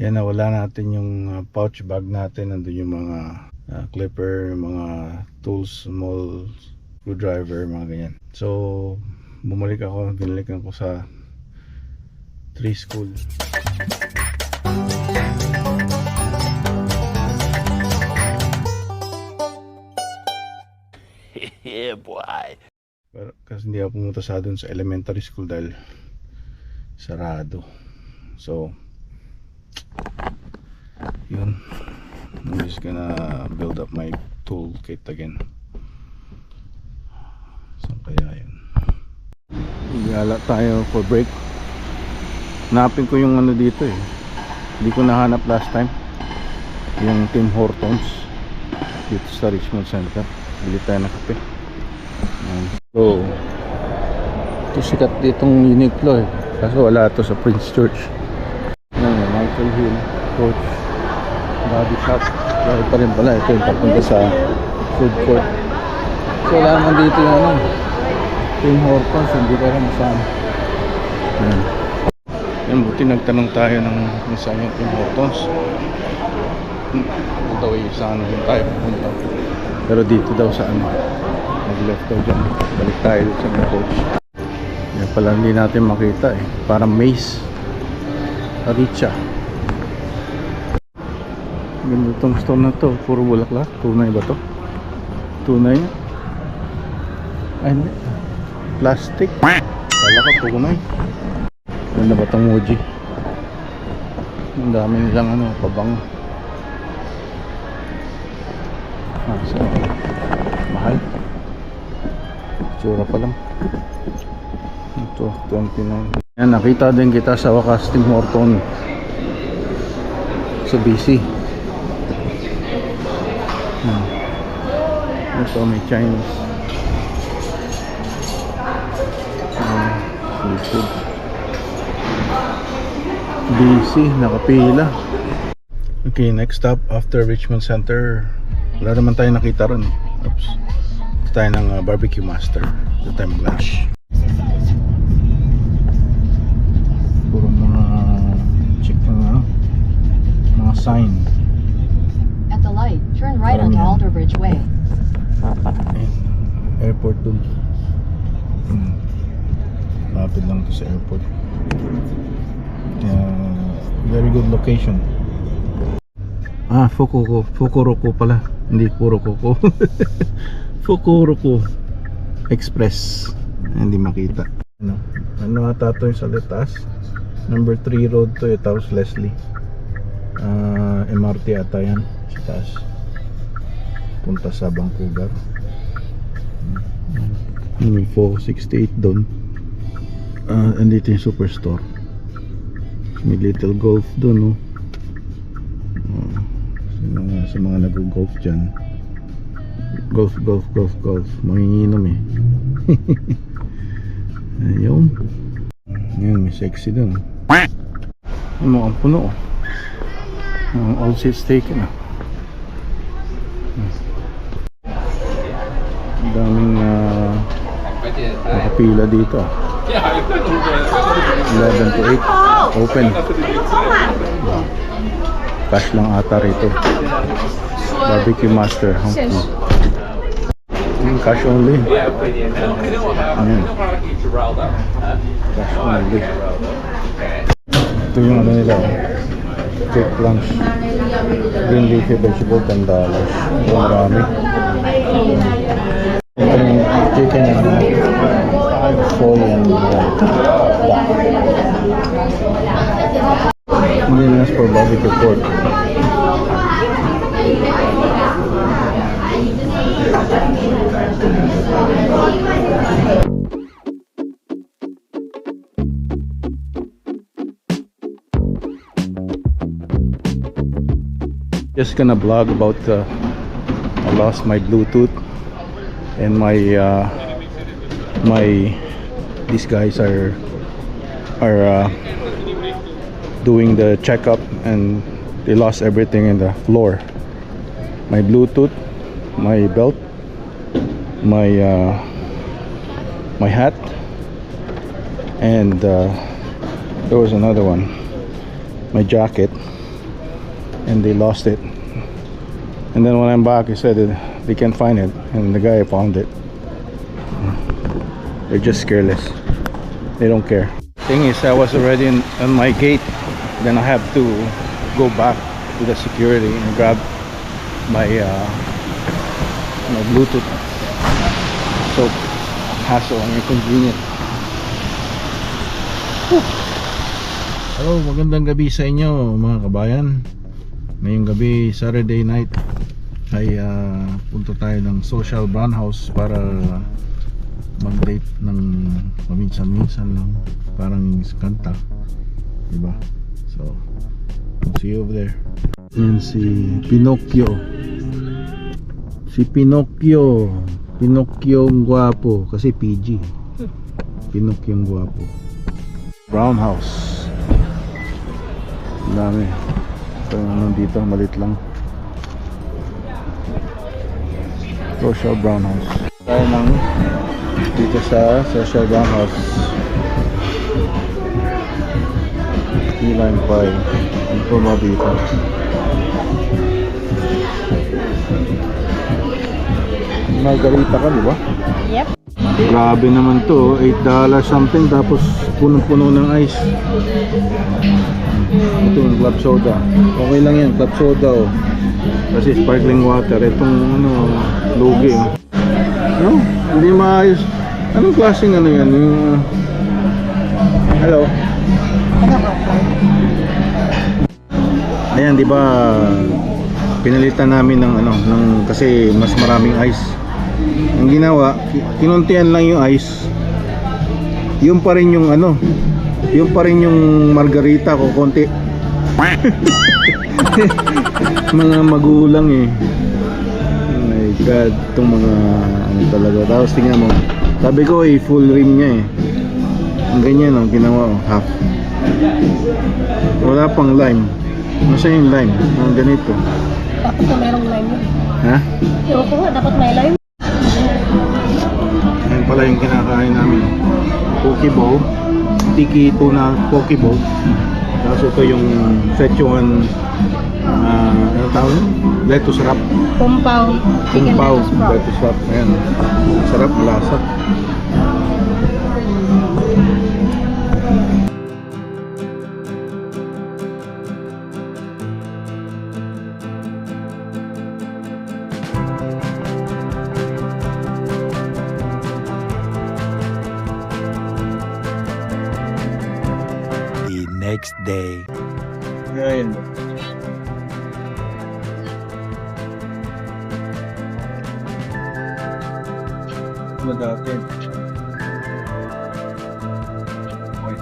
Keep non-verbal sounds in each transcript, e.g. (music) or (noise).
Yan nawala natin yung uh, pouch bag natin. Nandun yung mga uh, clipper, yung mga tools, small screwdriver, mga ganyan. So, bumalik ako, binalikan ko sa tree school. (laughs) yeah, boy. Pero, kasi hindi ako pumunta sa doon sa elementary school dahil sarado. So, yun. I'm just gonna build up my toolkit again. So, kaya yun. Gala tayo for break. Napin ko yung ano dito eh. Hindi ko nahanap last time. Yung Tim Hortons dito sa Richmond Center. Bili tayo ng kape. So, ito sikat ditong Uniqlo eh. Kaso wala to sa Prince Church. Eh, Hill, Coach, Body Shop. Dahil pa rin pala. Ito yung papunta sa food court. So, naman dito yung ano. Tim Hortons, hindi ko alam saan. Ayan. Yan, buti nagtanong tayo ng kung saan yung Tim Hortons. Ito daw yung saan yung tayo pupunta. Pero dito daw sa ano, nag-left daw dyan. Balik tayo sa mga coach. Yan pala hindi natin makita eh. Parang maze. Aricha. Ganda itong store na to. Puro bulaklak. Tunay ba to? Tunay? Ay. Plastic. Kala ko tunay. Ganda ba itong Muji? Ang dami nilang ano, pabango. Ah, so, mahal. Tsura pa lang. Ito, 29. Yan, nakita din kita sa wakas Tim Horton. So busy. Hmm. Ito, may Chinese. Hmm, seafood. Busy, nakapila. Okay, next stop after Richmond Center. Wala naman tayo nakita ron. Oops. Ito tayo ng uh, barbecue master. Ito tayo mag-lunch. Puro mga chick na ano, mga sign. Turn right onto. Alderbridge Way. Airport dun. Hmm. Lapit lang to sa airport. Uh, very good location. Ah, Fukuoka. Fukuroku pala. Hindi Fukuroku. (laughs) Fukuroku Express. Hindi makita. Ano? Ano ata to yung sa Letas? Number 3 road to eh. Tapos Leslie. Ah, MRT ata yan. Sa taas. Punta sa Vancouver. May 468 doon. Ah, andito yung superstore. May little golf doon, oh. Oh, sa mga, sa mga nag-golf dyan. Golf, golf, golf, golf. Manginginom eh. (laughs) Ayun. Ayun, may sexy doon. Mukhang puno, oh. All seats taken, ah. Daming ah, nakapila dito, ah. 11 to 8 open. Cash lang ata rito. Barbecue master Hong Kong Yung cash only. Ayan. cash only. Ito yung ano nila. Cake lunch green leafy vegetable 10 dollars. Ito marami yung chicken and soy and uh, for barbecue pork. Just gonna blog about uh, I lost my Bluetooth and my uh, my these guys are are uh, doing the checkup and they lost everything in the floor my bluetooth my belt my uh, my hat and uh, there was another one my jacket and they lost it. And then when I'm back, he said that they can't find it, and the guy found it. They're just careless. They don't care. Thing is, I was already in, on my gate. Then I have to go back to the security and grab my uh, my Bluetooth. So hassle and inconvenient. Hello, magandang gabi sa inyo mga kabayan. Ngayong gabi, Saturday night, ay ah, punta tayo ng Social Brown House para mag-date ng paminsan-minsan lang. Parang kanta. Diba? So, see you over there. Yan si Pinocchio. Si Pinocchio. Pinocchio ang gwapo. Kasi PG. Pinocchio ang gwapo. Brown House. Dami. Ito yung nandito, malit lang. Social Brown House. Tayo ng dito sa Social Brown House. Keyline Pie. Ang puma dito. Margarita ka, di ba? Yep. Grabe naman to, oh. 8 dollars something tapos punong-puno ng ice. Ito yung club soda. Okay lang yan, club soda oh. Kasi sparkling water. Itong ano, lugi. No, hindi maayos. Anong klaseng ano yan? Yung... Hello? Ayan, di ba pinalitan namin ng ano, ng kasi mas maraming ice. Ang ginawa, ki- kinuntian lang yung ice. Yung pa rin yung ano, yung pa rin yung margarita ko konti. (laughs) mga magulang eh. Oh my god, itong mga ano talaga. Tapos tingnan mo, sabi ko eh, full rim niya eh. Ang ganyan ang ginawa oh, half. Wala pang lime. Nasa yung lime? Ang ganito. Dapat na merong lime yun. Ha? Ewan ko nga, dapat may lime. Yan pala yung kinakain namin. Poke bowl. Tiki tuna poke bowl. Tapos ito yung Szechuan uh, ano tawag yun? Lettuce wrap. Kumpaw. Chicken Kumpaw. lettuce wrap. Ayan. Sarap, lasa. the next day. Ngayon. Ano dati? Oy.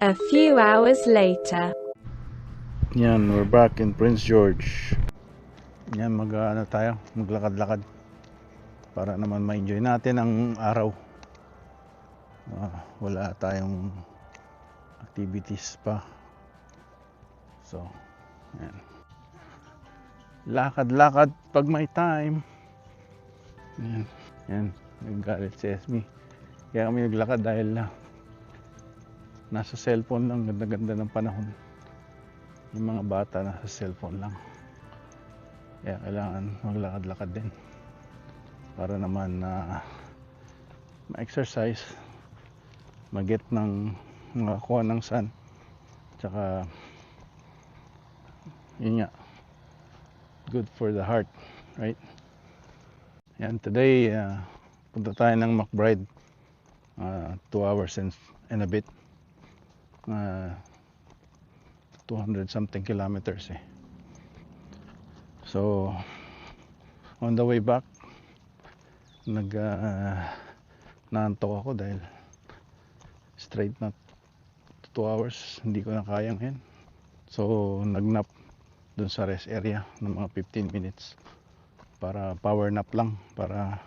A few hours later. Yan, we're back in Prince George. Yan, mag ano tayo, maglakad-lakad para naman ma-enjoy natin ang araw. Ah, wala tayong activities pa. So, yan. Lakad-lakad pag may time. Yan, yan, naggalit si Esme. Kaya kami naglakad dahil na nasa cellphone lang, ganda-ganda ng panahon yung mga bata nasa cellphone lang. Kaya kailangan maglakad-lakad din. Para naman na ma-exercise. Mag-get ng makakuha ng sun. Tsaka yun nga. Good for the heart right? Yan today uh, punta tayo ng McBride. Uh, 2 hours and, and a bit. Uh, 200 something kilometers eh. So on the way back nag uh, naantok ako dahil straight na 2 hours hindi ko na kaya ngayon. So nagnap dun sa rest area ng mga 15 minutes para power nap lang para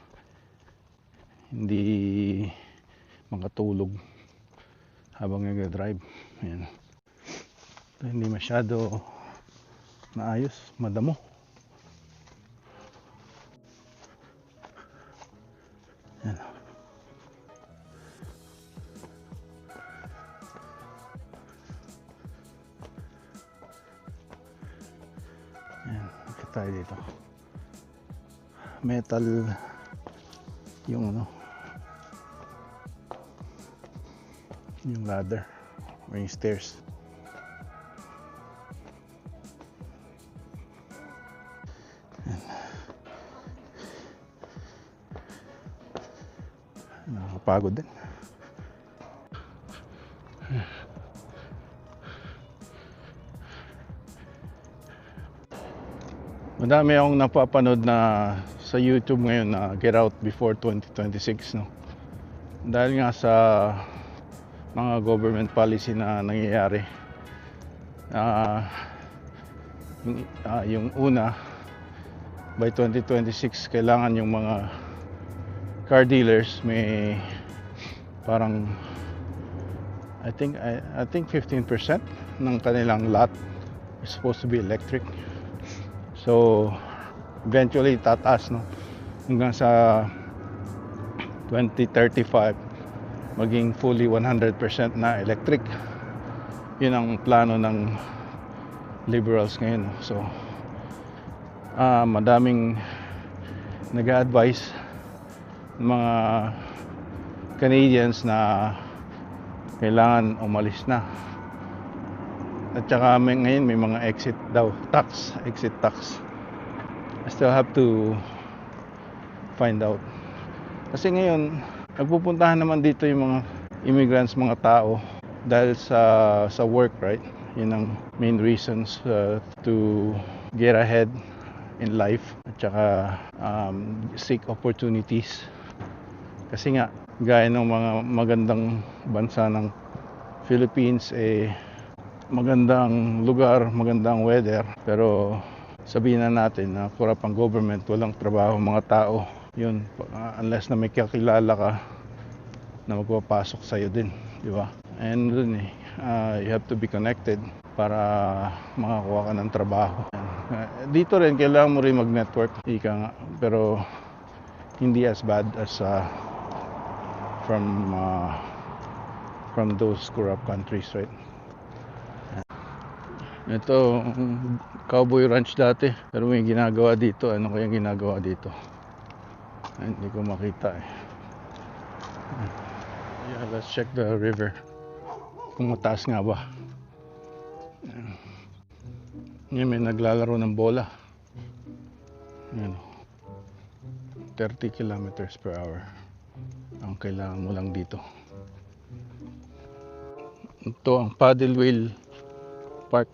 hindi makatulog habang nag-drive. Ayan. Hindi masyado naayos, madamo. Ayan. Ayan, ikot tayo dito. Metal yung ano yung ladder or yung stairs. Nakakapagod din. Madami akong napapanood na sa YouTube ngayon na Get Out Before 2026 no. Dahil nga sa mga government policy na nangyayari. Yung, ah, yung una by 2026 kailangan yung mga car dealers may parang I think I, I think 15% ng kanilang lot is supposed to be electric. So, eventually tataas no hanggang sa 2035 maging fully 100% na electric. Yun ang plano ng liberals ngayon. no. So, ah madaming nag-advise mga Canadians na kailangan umalis na. At saka may, ngayon may mga exit daw, tax, exit tax. I still have to find out. Kasi ngayon, nagpupuntahan naman dito yung mga immigrants, mga tao dahil sa sa work, right? Yun ang main reasons uh, to get ahead in life at saka um, seek opportunities. Kasi nga, gaya ng mga magandang bansa ng Philippines, eh, magandang lugar, magandang weather, pero sabihin na natin na kurap ang government, walang trabaho mga tao. Yun, unless na may kakilala ka na magpapasok sa'yo din, di ba? And dun eh, uh, you have to be connected para makakuha ka ng trabaho. Uh, dito rin, kailangan mo rin mag-network, ika nga, pero hindi as bad as uh, from uh, from those corrupt countries, right? Ito, cowboy ranch dati. Pero may ginagawa dito. Ano kaya ginagawa dito? Ay, hindi ko makita eh. Yeah, let's check the river. Kung mataas nga ba. Yan, may naglalaro ng bola. Yan. 30 kilometers per hour. Ang kailangan mo lang dito. Ito ang paddle wheel park.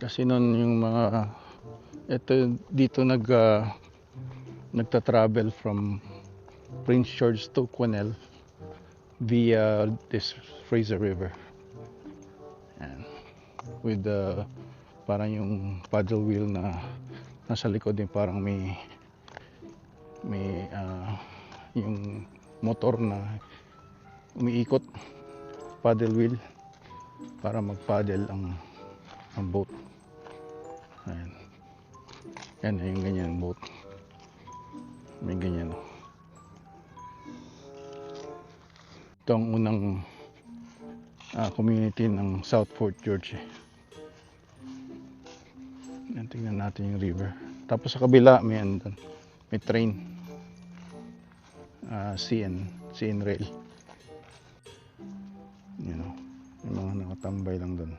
Kasi noon yung mga ito dito nag uh, nagta-travel from Prince George to Quesnel via this Fraser River. Yan. With the parang yung paddle wheel na nasa likod din parang may may ah, yung motor na umiikot paddle wheel para mag-paddle ang ang boat. Ayan. Yan, yung ganyan boat. May ganyan. Ito ang unang ah, community ng South Fort George. eh. Yan, tingnan natin yung river. Tapos sa kabila, may, ano dun, may train. Ah, CN, CN rail. You know, yung mga nakatambay lang doon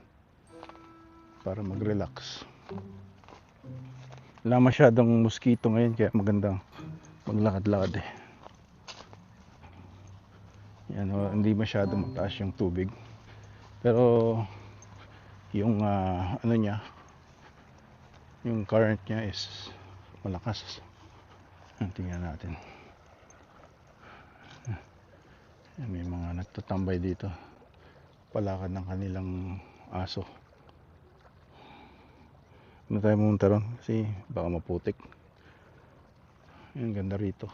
para mag-relax. Wala masyadong mosquito ngayon kaya magandang maglakad-lakad eh. Yan, oh, hindi masyadong mataas yung tubig. Pero yung ah, ano niya, yung current niya is malakas. Tingnan natin. Yan, may mga nagtatambay dito. Palakad ng kanilang aso. Ano tayo pumunta ron? Kasi baka maputik. Yan, ganda rito.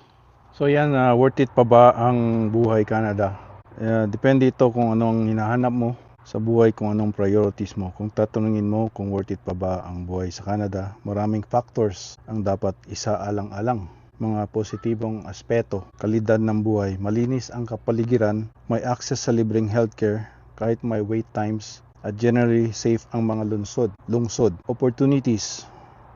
So yan, ah, worth it pa ba ang buhay Canada? Eh, depende ito kung anong hinahanap mo sa buhay, kung anong priorities mo. Kung tatanungin mo kung worth it pa ba ang buhay sa Canada, maraming factors ang dapat isaalang-alang. Mga positibong aspeto, kalidad ng buhay, malinis ang kapaligiran, may access sa libreng healthcare kahit may wait times, at generally safe ang mga lungsod. Lungsod. Opportunities,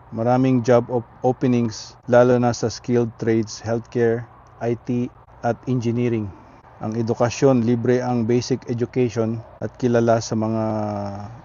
Maraming job op- openings lalo na sa skilled trades, healthcare, IT at engineering. Ang edukasyon, libre ang basic education at kilala sa mga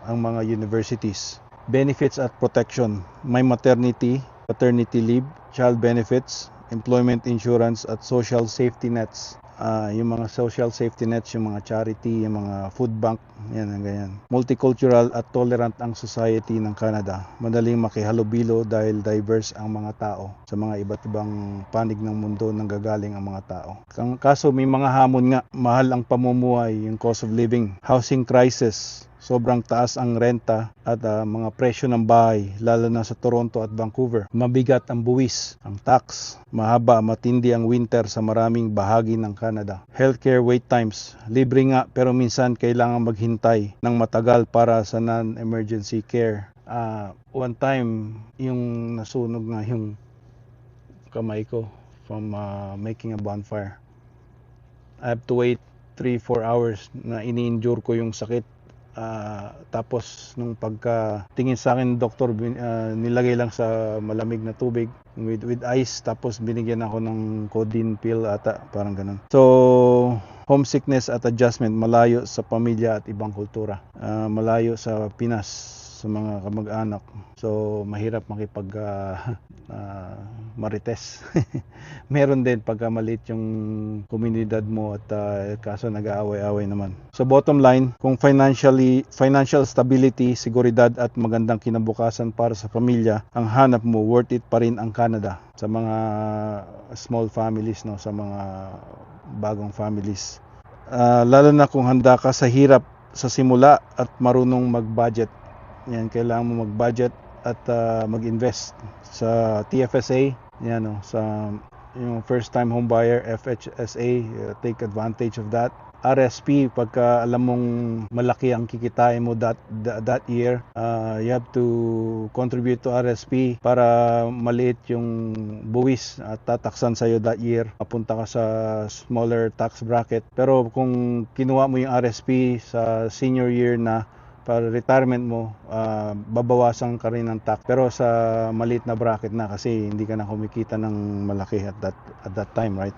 ang mga universities. Benefits at protection, may maternity, paternity leave, child benefits, employment insurance at social safety nets. Ah, yung mga social safety nets, yung mga charity, yung mga food bank, yan ang ganyan. Multicultural at tolerant ang society ng Canada. Madaling makihalubilo dahil diverse ang mga tao sa mga iba't ibang panig ng mundo nang gagaling ang mga tao. Kaso may mga hamon nga, mahal ang pamumuhay, yung cost of living, housing crisis, sobrang taas ang renta at ah, mga presyo ng bahay, lalo na sa Toronto at Vancouver. Mabigat ang buwis, ang tax, mahaba, matindi ang winter sa maraming bahagi ng Canada. Healthcare wait times, libre nga pero minsan kailangan maghintay ng matagal para sa non-emergency care. Ah, one time, yung nasunog nga yung kamay ko from ah, making a bonfire. I have to wait 3-4 hours na ini-endure ko yung sakit Ah, tapos nung pagka tingin sa akin doktor ah, nilagay lang sa malamig na tubig with with ice tapos binigyan ako ng codeine pill ata parang ganun. So homesickness at adjustment malayo sa pamilya at ibang kultura. Ah, malayo sa Pinas sa mga kamag-anak. So mahirap makipag ah, (laughs) ah, marites. (laughs) Meron din pagka maliit yung komunidad mo at ah, kaso nag-aaway-away naman. So bottom line, kung financially financial stability, seguridad at magandang kinabukasan para sa pamilya, ang hanap mo worth it pa rin ang Canada sa mga small families no, sa mga bagong families. Ah, lalo na kung handa ka sa hirap sa simula at marunong mag-budget. Yan, kailangan mo mag-budget at ah, mag-invest sa TFSA, yan no, sa yung first time home buyer FHSA, uh, take advantage of that. RSP pagka alam mong malaki ang kikitain mo that that, that year uh, you have to contribute to RSP para maliit yung buwis at tataksan sa that year. Papunta ka sa smaller tax bracket. Pero kung kinuha mo yung RSP sa senior year na para retirement mo, ah, babawasan ka rin ng tax. Pero sa maliit na bracket na kasi hindi ka na kumikita ng malaki at that, at that time, right?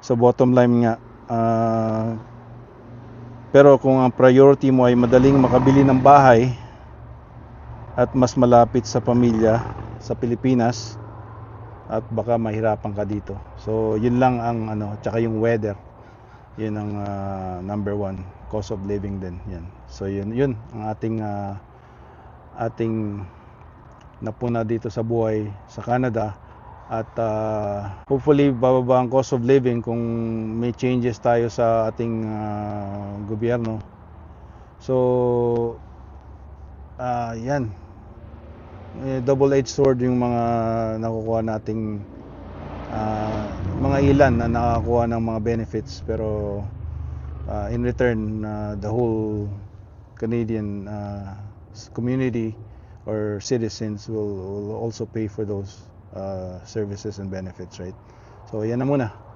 So bottom line nga, ah, pero kung ang priority mo ay madaling makabili ng bahay at mas malapit sa pamilya sa Pilipinas at baka mahirapan ka dito. So yun lang ang ano, tsaka yung weather. Yun ang ah, number one, cost of living din. Yan. So yun, yun ang ating ah, ating napuna dito sa buhay sa Canada at ah, hopefully bababa ang cost of living kung may changes tayo sa ating ah, gobyerno. So ah yan. Eh, double-edged sword yung mga nakukuha nating ah, mga ilan na nakakuha ng mga benefits pero ah, in return ah, the whole Canadian uh, community or citizens will, will also pay for those uh, services and benefits, right? So, yan na muna.